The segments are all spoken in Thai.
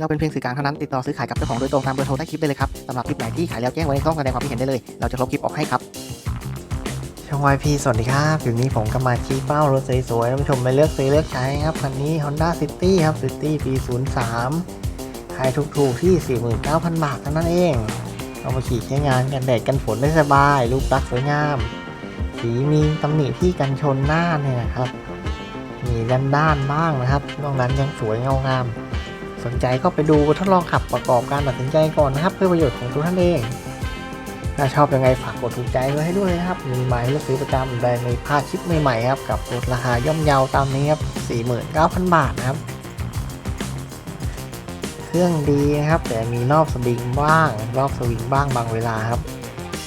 เราเป็นเพียงสื่อกลางเท่านั้นติดต่อซื้อขายกับเจ้าของโดยตรงตามเบอร์โทรใต้คลิปได้เลยครับสำหรับคลิปไหนที่ขายแล้วแจ้งไว้ในช่องแสดงความคิดเห็นได้เลย เราจะลบคลิปออกให้ครับช่อง YP สวัสดีครับอยู่นี้ผมก็มาชี้เป้ารถสวยๆท่านผู้ชมไปเลือกซื้อเลือกใช้ครับคันนี้ Honda City ครับ City ปี 03 ขายถูกๆที่ 49,000 บาทเท่านั้นเองเอามาขี่ใช้งานกันแดดกันฝนได้สบาย รูปลักษณ์สวยงาม สีมีตำหนิที่กันชนหน้าเนี่ยนะครับ มีด้านด้านๆบ้างนะครับ นอกนั้นยังสวยเงางาม สนใจก็ไปดูทดลองขับประกอบการตัดสินใจก่อนนะครับ เพื่อประโยชน์ของทุกท่านเอง ถ้าชอบยังไงฝากกดถูกใจไว้ให้ด้วยนะครับ มีหมายเลือกซื้อประจำได้ในพาคลิปใหม่ๆครับกับรถราคาย่อมเยาตามนี้ครับ49,000 บาทนะครับ เครื่องดีนะครับ แต่มีรอบสวิงบ้าง รอบสวิงบ้างบางเวลาครับ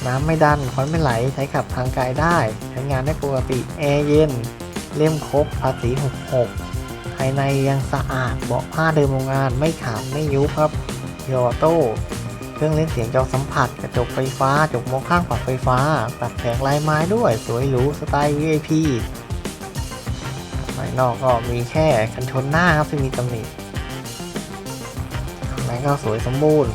น้ำไม่ดันควันไม่ไหลใช้ขับทางไกลได้ ใช้งานได้ปกติแอร์เย็นเล่มครบภาษี66ายในยังสะอาดเบาะผ้าเดิมโรงงานไม่ขาดไม่ยุบครับยอโต้เครื่องเล่นเสียงจอสัมผัสกระจกไฟฟ้าจกมองข้างปรับไฟฟ้า ตัดแสงลายไม้ด้วยสวยหรูสไตล์ VIP ภายนอกก็มีแค่กันชนหน้าครับที่มีตำหนิข้างในก็สวยสมบูรณ์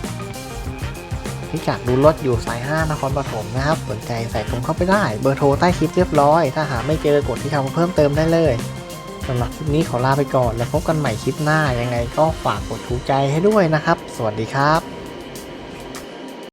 พิกัดดูรถอยู่สาย 5 นครปฐมนะครับ สนใจใส่ตรงเข้าไปได้ เบอร์โทรใต้คลิปเรียบร้อย ถ้าหาไม่เจอกดที่คำเพิ่มเติมได้เลย สำหรับคลิปนี้ขอลาไปก่อน แล้วพบกันใหม่คลิปหน้ายังไงก็ฝากกดถูกใจให้ด้วยนะครับ สวัสดีครับ